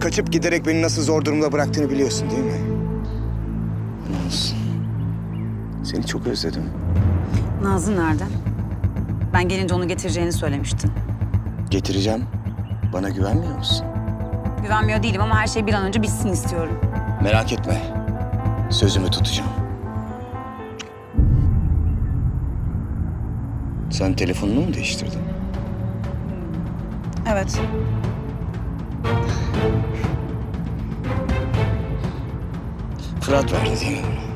Kaçıp giderek beni nasıl zor durumda bıraktığını biliyorsun değil mi? Naz. Seni çok özledim. Nazlı nerede? Ben gelince onu getireceğini söylemiştin. Getireceğim. Bana güvenmiyor musun? Güvenmiyor değilim ama her şey bir an önce bitsin istiyorum. Merak etme. Sözümü tutacağım. Sen telefonunu mu değiştirdin? Evet. Fırat verdi değil mi bunu?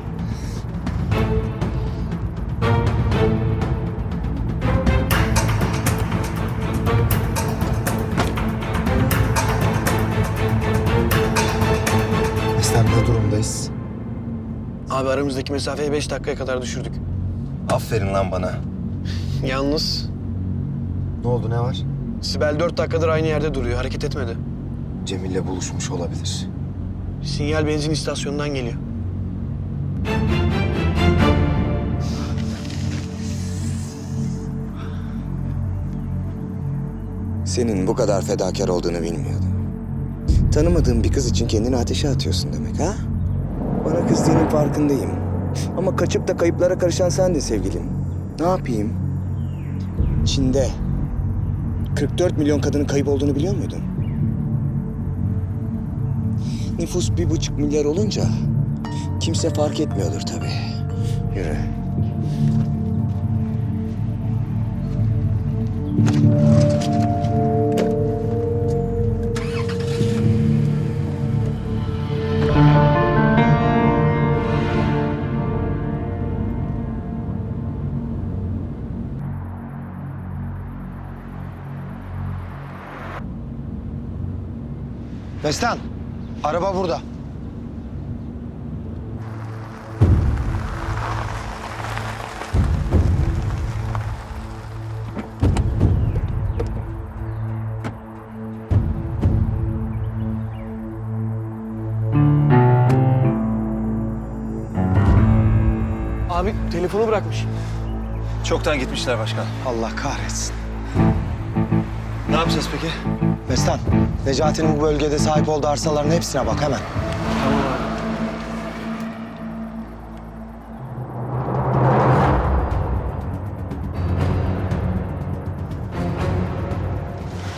Sen ne durumdayız? Abi aramızdaki mesafeyi beş dakikaya kadar düşürdük. Aferin lan bana. Yalnız Ne oldu ne var? Sibel dört dakikadır aynı yerde duruyor. Hareket etmedi. Cemil'le buluşmuş olabilir. Sinyal benzin istasyonundan geliyor. Senin bu kadar fedakar olduğunu bilmiyordum. Tanımadığın bir kız için kendini ateşe atıyorsun demek ha? Bana kızdığının farkındayım. Ama kaçıp da kayıplara karışan sendin sevgilim. Ne yapayım? Çin'de 44 milyon kadının kayıp olduğunu biliyor muydun? Nüfus bir buçuk milyar olunca kimse fark etmiyordur tabii. Yürü. Mestan, araba burada. Abi telefonu bırakmış. Çoktan gitmişler başkan. Allah kahretsin. Ne yapacağız peki? Mestan, Necati'nin bu bölgede sahip olduğu arsaların hepsine bak hemen. Tamam abi.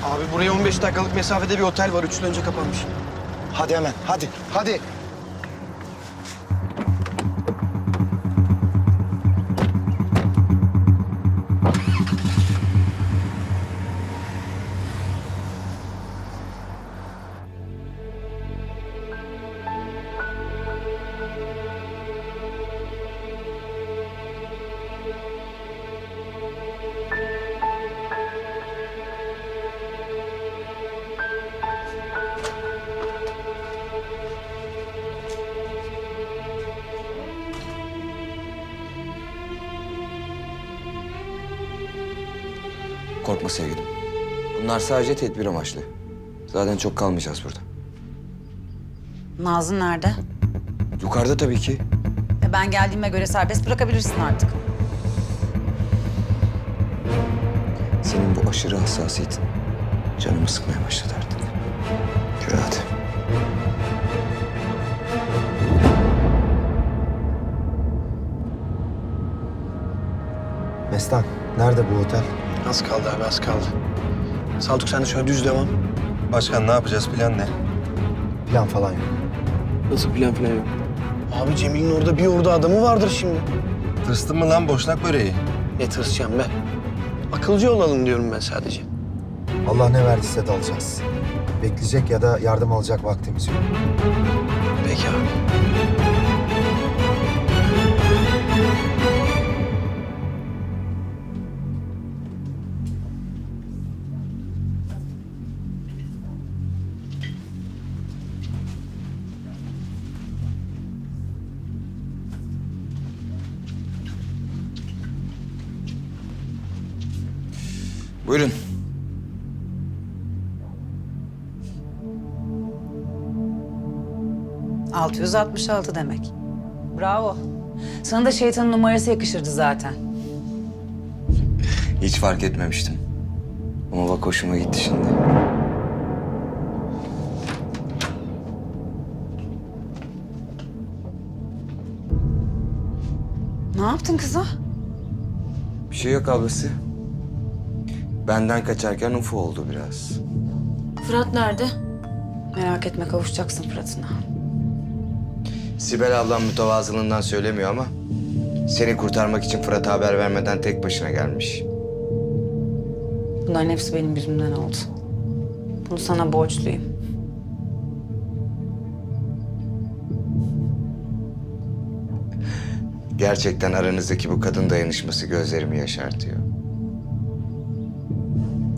Abi buraya 15 dakikalık mesafede bir otel var. Üç yıl önce kapanmış. Hadi hemen, hadi, hadi. Korkma sevgilim. Bunlar sadece tedbir amaçlı. Zaten çok kalmayacağız burada. Nazlı nerede? Yukarıda tabii ki. E, Ben geldiğime göre serbest bırakabilirsin artık. Senin bu aşırı hassasiyetin canımı sıkmaya başladı artık. Yürü hadi. Mestan, nerede bu otel? Az kaldı abi az kaldı. Saltuk sen de şöyle düz devam. Başkan ne yapacağız? Plan ne? Plan falan yok. Nasıl plan falan yok? Abi Cemil'in orada bir orada adamı vardır şimdi. Tırstın mı lan boşnak böreği? Ne tırsacağım be? Akılcı olalım diyorum ben sadece. Allah ne verdiyse dalacağız. Bekleyecek ya da yardım alacak vaktimiz yok. Peki abi. Buyurun. ...666 demek. Bravo. Sana da şeytanın numarası yakışırdı zaten. Hiç fark etmemiştim. Ama bak hoşuma gitti şimdi. Ne yaptın kıza? Bir şey yok ablası. Benden kaçarken ufo oldu biraz. Fırat nerede? Merak etme kavuşacaksın Fırat'ına. Sibel ablam mütevazılığından söylemiyor ama... ...seni kurtarmak için Fırat'a haber vermeden tek başına gelmiş. Bunların hepsi benim yüzümden oldu. Bunu sana borçluyum. Gerçekten aranızdaki bu kadın dayanışması gözlerimi yaşartıyor.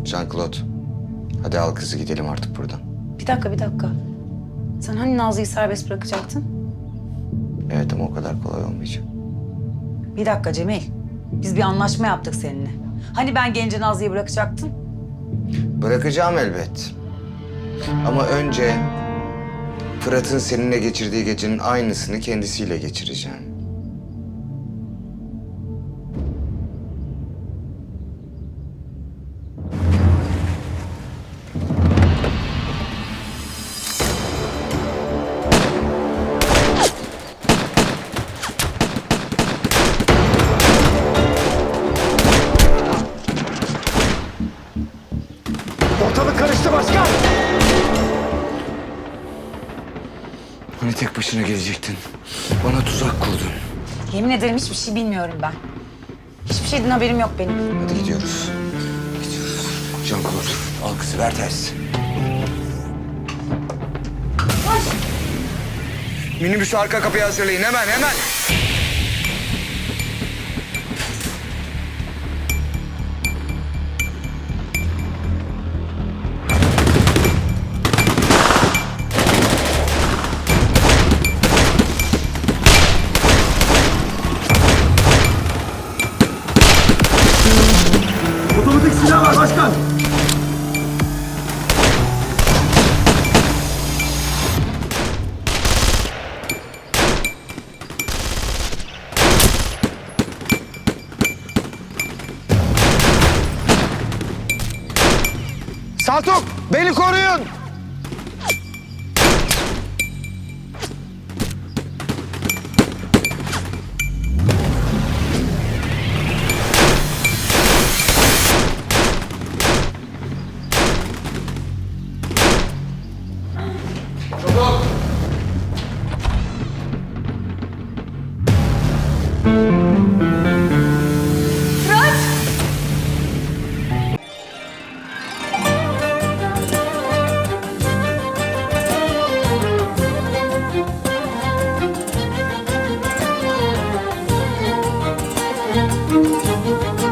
Jean-Claude, hadi al kızı gidelim artık buradan. Bir dakika, bir dakika. Sen hani Nazlı'yı serbest bırakacaktın? Evet ama o kadar kolay olmayacak. Bir dakika Cemil. Biz bir anlaşma yaptık seninle. Hani ben gence Nazlı'yı bırakacaktın? Bırakacağım elbet. Ama önce Fırat'ın seninle geçirdiği gecenin aynısını kendisiyle geçireceğim. Hani tek başına gelecektin? Bana tuzak kurdun. Yemin ederim hiçbir şey bilmiyorum ben. Hiçbir şeyden haberim yok benim. Hadi gidiyoruz. Gidiyoruz. Jean-Claude, al kızı ver ters. Minibüsü arka kapıya hazırlayın hemen hemen. Otomatik silah var başkan. Saltuk, beni koruyun.